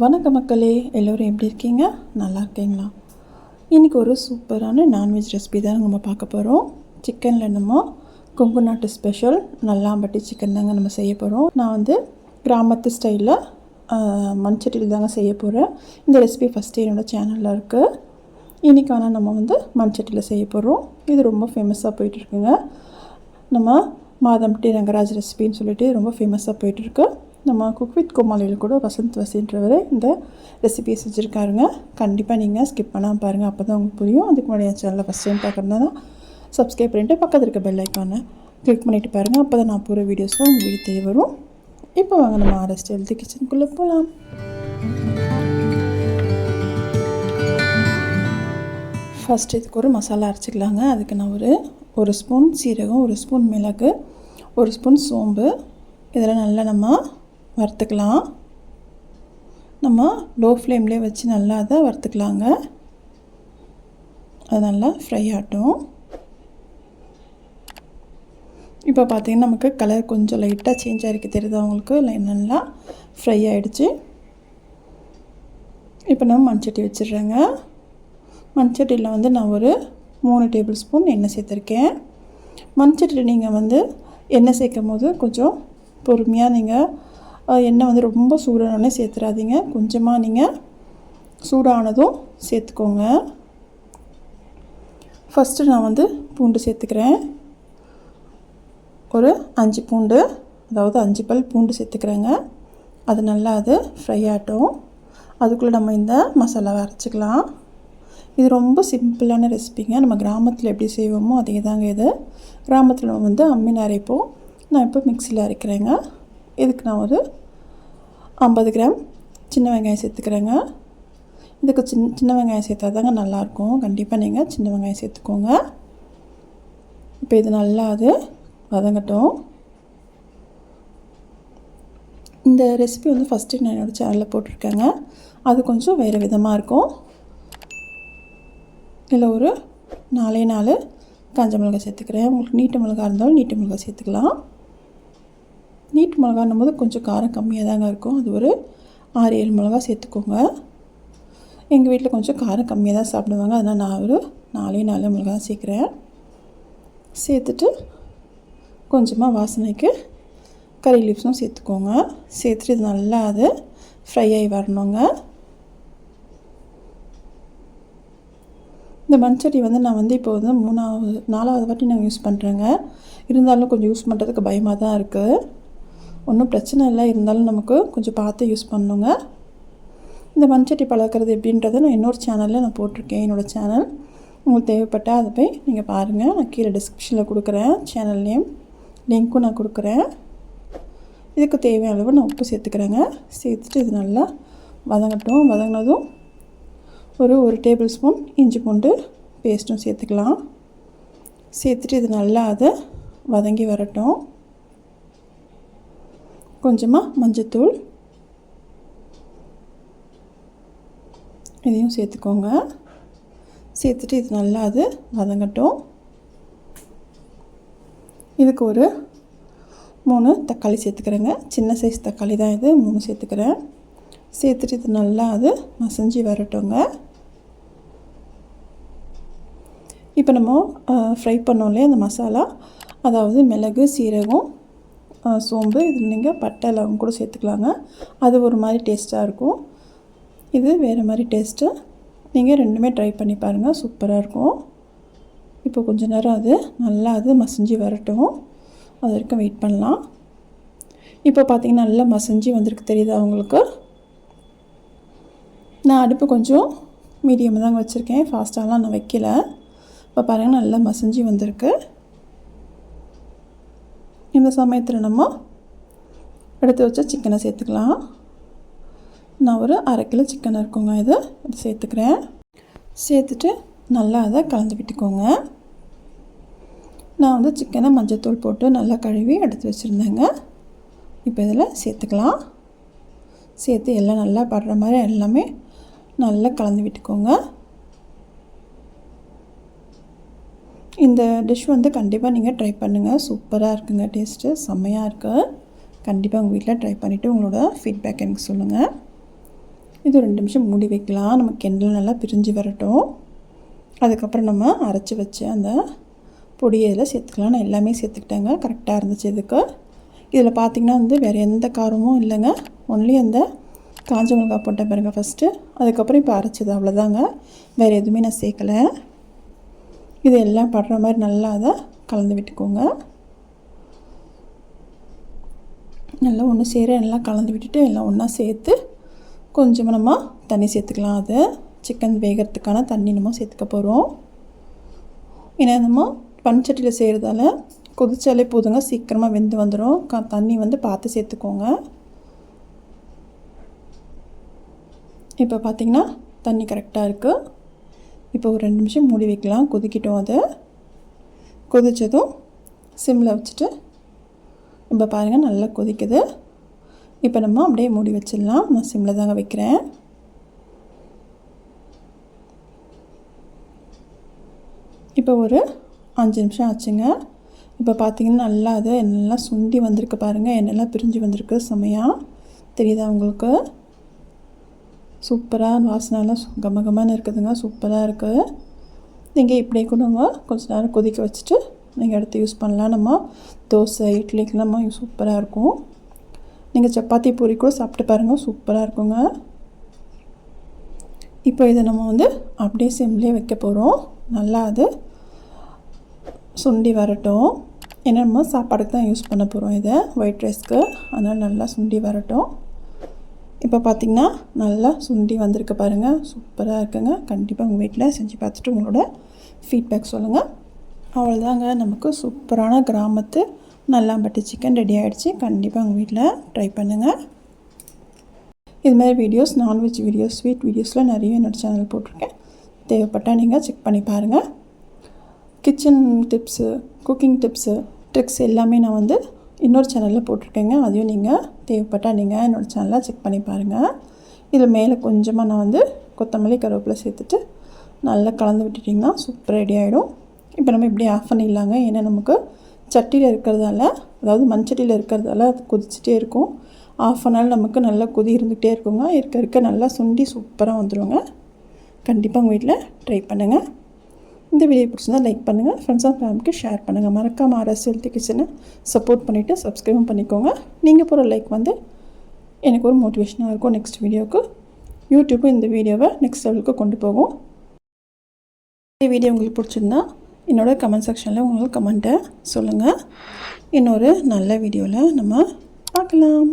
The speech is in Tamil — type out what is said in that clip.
வணக்க மக்களே எல்லோரும் எப்படி இருக்கீங்க? நல்லா இருக்கீங்களா? இன்றைக்கி ஒரு சூப்பரான நான்வெஜ் ரெசிபி தான் நம்ம பார்க்க போகிறோம் சிக்கனில் நம்ம கொங்கு நாட்டு ஸ்பெஷல் நல்லாம்பட்டி சிக்கன் தாங்க நம்ம செய்ய போகிறோம் நான் வந்து கிராமத்து ஸ்டைலில் மண்சட்டியில் தாங்க செய்ய போகிறேன் இந்த ரெசிபி ஃபஸ்ட்டு என்னோடய சேனலில் இருக்குது இன்றைக்கி ஆனால் நம்ம வந்து மண்சட்டியில் செய்ய போகிறோம் இது ரொம்ப ஃபேமஸாக போயிட்டுருக்குங்க. நம்ம மாதம்பட்டி ரங்கராஜ் ரெசிபின்னு சொல்லிட்டு ரொம்ப ஃபேமஸாக போயிட்டுருக்கு. நம்ம குக் வித் கோமாளியில் கூட வசந்த் வசின்றவர் இந்த ரெசிபியை செஞ்சுருக்காருங்க. கண்டிப்பாக நீங்கள் ஸ்கிப் பண்ணாமல் பாருங்கள் அப்போ தான் உங்களுக்கு புரியும். அதுக்கு முன்னாடி என் சேனலில் ஃபஸ்ட் டைம் பார்க்குறதுனா தான் சப்ஸ்கிரைப் பண்ணிவிட்டு பக்கத்தில் இருக்க பெல் ஐக்கானை கிளிக் பண்ணிவிட்டு பாருங்கள் அப்போ தான் நான் போகிற வீடியோஸ்லாம் உங்கள் வீடு தேவை வரும். இப்போ வாங்க நம்ம ஆர்எஸ்டி ஹெல்த்தி கிச்சனுக்குள்ளே போகலாம் ஃபஸ்ட் இதுக்கு ஒரு மசாலா அரைச்சிக்கலாங்க. அதுக்கு நான் ஒரு ஒரு ஸ்பூன் சீரகம் ஒரு ஸ்பூன் மிளகு ஒரு ஸ்பூன் சோம்பு. இதெல்லாம் நல்லா நம்ம வறுத்துக்கலாம். நம்ம லோ ஃப்ளேம்லேயே வச்சு நல்லா அதை வறுத்துக்கலாங்க. அது நல்லா ஃப்ரை ஆகட்டும். இப்போ பார்த்திங்கன்னா நமக்கு கலர் கொஞ்சம் லைட்டாக சேஞ்ச் ஆகிருக்கு தெரியுது அவங்களுக்கு நல்லா ஃப்ரை ஆகிடுச்சு இப்போ நம்ம மண்சட்டி வச்சிடுறேங்க. மண்சட்டியில் வந்து நான் ஒரு மூணு டேபிள் ஸ்பூன் எண்ணெய் சேர்த்துருக்கேன். மண்சட்டியில் நீங்கள் வந்து எண்ணெய் சேர்க்கும் போது கொஞ்சம் பொறுமையாக நீங்கள் எண்ணெய் வந்து ரொம்ப சூடானோடனே சேர்த்துடாதீங்க கொஞ்சமாக நீங்கள் சூடானதும் சேர்த்துக்கோங்க. ஃபஸ்ட்டு நான் வந்து பூண்டு சேர்த்துக்கிறேன். ஒரு அஞ்சு பூண்டு அதாவது அஞ்சு பல் பூண்டு சேர்த்துக்கிறேங்க. அது நல்லா அது ஃப்ரை ஆகட்டும். அதுக்குள்ளே நம்ம இந்த மசாலாவை அரைச்சிக்கலாம். இது ரொம்ப சிம்பிளான ரெசிபிங்க. நம்ம கிராமத்தில் எப்படி செய்வோமோ அதே தாங்க இது. கிராமத்தில் நம்ம வந்து அம்மின்னு அரைப்போம். நான் இப்போ மிக்சியில் அரைக்கிறேங்க. இதுக்கு நான் ஒரு ஐம்பது கிராம் சின்ன வெங்காயம் சேர்த்துக்கிறேங்க. இதுக்கு சின்ன சின்ன வெங்காயம் சேர்த்தா தாங்க நல்லாயிருக்கும். கண்டிப்பாக நீங்கள் சின்ன வெங்காயம் சேர்த்துக்கோங்க. இப்போ இது நல்லா அது வதங்கட்டும். இந்த ரெசிபி வந்து ஃபஸ்ட்டு நான் என்னோடய சேனலில் போட்டிருக்கேங்க. அது கொஞ்சம் வேறு விதமாக இருக்கும். இதில் ஒரு நாலே நாலு காஞ்ச மிளகாய் சேர்த்துக்கிறேன். உங்களுக்கு நீட்டு மிளகா இருந்தாலும் நீட்டு மிளகாய் சேர்த்துக்கலாம். நீட்டு மிளகான்னும் போது கொஞ்சம் காரம் கம்மியாக தாங்க இருக்கும். அது ஒரு ஆறு ஏழு மிளகா சேர்த்துக்கோங்க. எங்கள் வீட்டில் கொஞ்சம் காரம் கம்மியாக தான் சாப்பிடுவாங்க. அதனால் நான் ஒரு நாலே நாலு மிளகா சேர்க்குறேன். சேர்த்துட்டு கொஞ்சமாக வாசனைக்கு கறி லீவ்ஸும் சேர்த்துக்கோங்க. சேர்த்துட்டு இது நல்லா அது ஃப்ரை ஆகி வரணுங்க. இந்த மண்சட்டி வந்து நான் வந்து இப்போ வந்து மூணாவது நாலாவது வாட்டி நாங்கள் யூஸ் பண்ணுறேங்க இருந்தாலும் கொஞ்சம் யூஸ் பண்ணுறதுக்கு பயமாக தான் இருக்குது ஒன்றும் பிரச்சனை இல்லை. இருந்தாலும் நமக்கு கொஞ்சம் பார்த்து யூஸ் பண்ணுங்க. இந்த மண்சட்டி பழக்கிறது எப்படின்றத நான் இன்னொரு சேனலில் நான் போட்டிருக்கேன். என்னோடய சேனல் உங்களுக்கு தேவைப்பட்டால் அதை போய் நீங்கள் பாருங்கள் நான் கீழே டிஸ்கிரிப்ஷனில் கொடுக்குறேன். சேனல் நேம் லிங்க்கும் நான் கொடுக்குறேன். இதுக்கு தேவையான அளவு நான் உப்பு சேர்த்துக்கிறேங்க. சேர்த்துட்டு இது நல்லா வதங்கட்டும். வதங்கினதும் ஒரு ஒரு டேபிள் ஸ்பூன் இஞ்சி பூண்டு பேஸ்ட்டும் சேர்த்துக்கலாம். சேர்த்துட்டு இது நல்லா அதை வதங்கி வரட்டும். கொஞ்சமாக மஞ்சத்தூள். இதையும் சேர்த்துக்கோங்க. சேர்த்துட்டு இது நல்லா அது வதங்கட்டும். இதுக்கு ஒரு மூணு தக்காளி சேர்த்துக்கிறேங்க. சின்ன சைஸ் தக்காளி தான் இது. மூணு சேர்த்துக்கிறேன். சேர்த்துட்டு இது நல்லா அது மசஞ்சி வரட்டுங்க. இப்போ நம்ம ஃப்ரை பண்ணோம்லே அந்த மசாலா? அதாவது மிளகு சீரகம் சோம்பு இதில் நீங்கள் பட்டை லவங்க கூட சேர்த்துக்கலாங்க. அது ஒரு மாதிரி டேஸ்ட்டாக இருக்கும். இது வேறு மாதிரி டேஸ்ட்டு நீங்கள் ரெண்டுமே ட்ரை பண்ணி பாருங்கள் சூப்பராக இருக்கும். இப்போ கொஞ்ச நேரம் அது நல்லா அது மசிஞ்சு வரட்டும். அது வரைக்கும் வெயிட் பண்ணலாம். இப்போ பார்த்திங்கன்னா நல்லா மசிஞ்சு வந்திருக்கு தெரியுதா அவங்களுக்கு நான் அடுப்பு கொஞ்சம் மீடியம் தாங்க வச்சுருக்கேன். ஃபாஸ்ட்டாலாம் நான் வைக்கல. இப்போ பாருங்கள் நல்லா மசிஞ்சு வந்திருக்கு. இந்த சமயத்தில் நம்ம எடுத்து வச்ச சிக்கனை சேர்த்துக்கலாம். நான் ஒரு அரை கிலோ சிக்கன் இருக்குங்க இது இது சேர்த்துக்கிறேன். சேர்த்துட்டு நல்லா அதை கலந்து விட்டுக்கோங்க. நான் வந்து சிக்கனை மஞ்சத்தூள் போட்டு நல்லா கழுவி எடுத்து வச்சுருந்தேங்க. இப்போ இதில் சேர்த்துக்கலாம். சேர்த்து எல்லாம் நல்லா படுற மாதிரி எல்லாமே நல்லா கலந்து விட்டுக்கோங்க. இந்த டிஷ் வந்து கண்டிப்பாக நீங்கள் ட்ரை பண்ணுங்கள் சூப்பராக இருக்குங்க டேஸ்ட்டு செம்மையாக இருக்குது கண்டிப்பாக உங்கள் வீட்டில் ட்ரை பண்ணிவிட்டு உங்களோட ஃபீட்பேக் எனக்கு சொல்லுங்கள் இது ரெண்டு நிமிஷம் மூடி வைக்கலாம். நம்ம கெண்டில் நல்லா பிரிஞ்சு வரட்டும். அதுக்கப்புறம் நம்ம அரைச்சி வச்சு அந்த பொடியை இதில் சேர்த்துக்கலாம். நான் எல்லாமே சேர்த்துக்கிட்டேங்க. கரெக்டாக இருந்துச்சு இதுக்கு. இதில் பார்த்திங்கன்னா வந்து வேறு எந்த காரமும் இல்லைங்க. ஒன்லி அந்த காஞ்ச மிளகா போட்டேன் பாருங்க ஃபஸ்ட்டு அதுக்கப்புறம் இப்போ அரைச்சது அவ்வளோதாங்க வேறு எதுவுமே நான் சேர்க்கலை. இது எல்லாம் படுற மாதிரி நல்லா அதை கலந்து விட்டுக்கோங்க. நல்லா ஒன்று சேர எல்லாம் கலந்து விட்டுட்டு எல்லாம் ஒன்றா சேர்த்து கொஞ்சமாக நம்ம தண்ணி சேர்த்துக்கலாம். அது சிக்கன் வேகிறதுக்கான தண்ணி நம்ம சேர்த்துக்க போகிறோம் ஏன்னா நம்ம பன்சட்டியில் செய்கிறதால கொதிச்சாலே போதுங்க. சீக்கிரமாக வெந்து வந்துடும் க தண்ணி வந்து பார்த்து சேர்த்துக்கோங்க. இப்போ பார்த்திங்கன்னா தண்ணி கரெக்டாக இருக்குது இப்போ ஒரு ரெண்டு நிமிஷம் மூடி வைக்கலாம். கொதிக்கிட்டோம் அதை. கொதித்ததும் சிம்மில் வச்சுட்டு இப்போ பாருங்கள் நல்லா கொதிக்குது. இப்போ நம்ம அப்படியே மூடி வச்சிடலாம். நான் சிம்மில் தாங்க வைக்கிறேன். இப்போ ஒரு அஞ்சு நிமிஷம் ஆச்சுங்க. இப்போ பார்த்தீங்கன்னா நல்லா அது என்னெல்லாம் சுண்டி வந்திருக்கு பாருங்கள் என்னெல்லாம் பிரிஞ்சு வந்திருக்கு. செமையாக தெரியுதா உங்களுக்கு? சூப்பராக வாசனைலாம் கம கமன்னு இருக்குதுங்க. சூப்பராக இருக்குது நீங்கள் இப்படியே கொடுங்க கொஞ்சம் நேரம் கொதிக்க வச்சுட்டு நீங்கள் எடுத்து யூஸ் பண்ணலாம். நம்ம தோசை இட்லிக்கெல்லாம் சூப்பராக இருக்கும். நீங்கள் சப்பாத்தி பூரி கூட சாப்பிட்டு பாருங்கள் சூப்பராக இருக்குங்க. இப்போ இதை நம்ம வந்து அப்படியே சிம்லேயே வைக்க போகிறோம் நல்லா அது சுண்டி வரட்டும். ஏன்னா நம்ம சாப்பாடுக்கு தான் யூஸ் பண்ண போகிறோம் இதை. ஒயிட் ரைஸ்க்கு அதனால் நல்லா சுண்டி வரட்டும். இப்போ பார்த்திங்கன்னா நல்லா சுண்டி வந்திருக்கு பாருங்கள் சூப்பராக இருக்குங்க. கண்டிப்பாக உங்கள் வீட்டில் செஞ்சு பார்த்துட்டு உங்களோட ஃபீட்பேக் சொல்லுங்கள் அவ்வளோதாங்க நமக்கு சூப்பரான கிராமத்து நல்லாம்பட்டு சிக்கன் ரெடி ஆகிடுச்சு கண்டிப்பாக உங்கள் வீட்டில் ட்ரை பண்ணுங்கள் இது மாதிரி வீடியோஸ் நான்வெஜ் வீடியோஸ் ஸ்வீட் வீடியோஸ்லாம் நிறைய என்னோடய சேனல் போட்டிருக்கேன். தேவைப்பட்டால் நீங்கள் செக் பண்ணி பாருங்கள் kitchen tips cooking tips tricks எல்லாமே நான் வந்து இன்னொரு சேனலில் போட்டிருக்கேங்க. அதையும் நீங்கள் தேவைப்பட்டால் நீங்கள் என்னோடய சேனலை செக் பண்ணி பாருங்கள் இதில் மேலே கொஞ்சமாக நான் வந்து கொத்தமல்லி கருவேப்பிலை சேர்த்துட்டு நல்லா கலந்து விட்டுட்டிங்கன்னா சூப்பர் ரெடி ஆகிடும் இப்போ நம்ம இப்படி ஆஃப் பண்ணிடலாங்க. ஏன்னா நமக்கு சட்டியில் இருக்கிறதால அதாவது மண்சட்டியில் இருக்கிறதால அது கொதிச்சுட்டே இருக்கும். ஆஃப் அன் நமக்கு நல்லா கொதி இருந்துகிட்டே இருக்குங்க. இருக்க இருக்க நல்லா சுண்டி சூப்பராக வந்துடுங்க கண்டிப்பாக உங்கள் வீட்டில் ட்ரை பண்ணுங்கள் இந்த வீடியோ பிடிச்சிருந்தால் லைக் பண்ணுங்கள் ஃப்ரெண்ட்ஸ் அண்ட் ஃபேமிலிக்கு ஷேர் பண்ணுங்கள் மறக்காமல் அரசு ஹெல்த்தி கிச்சனை சப்போர்ட் பண்ணிவிட்டு சப்ஸ்கிரைபும் பண்ணிக்கோங்க. நீங்கள் போகிற லைக் வந்து எனக்கு ஒரு மோட்டிவேஷனாக இருக்கும் நெக்ஸ்ட் வீடியோவுக்கு யூடியூப்பும் இந்த வீடியோவை நெக்ஸ்ட் லெவலுக்கு கொண்டு போகும். இந்த வீடியோ உங்களுக்கு பிடிச்சிருந்தா என்னோடய கமெண்ட் செக்ஷனில் உங்களுக்கு கமெண்ட்டை சொல்லுங்கள் இன்னொரு நல்ல வீடியோவில் நம்ம பார்க்கலாம்.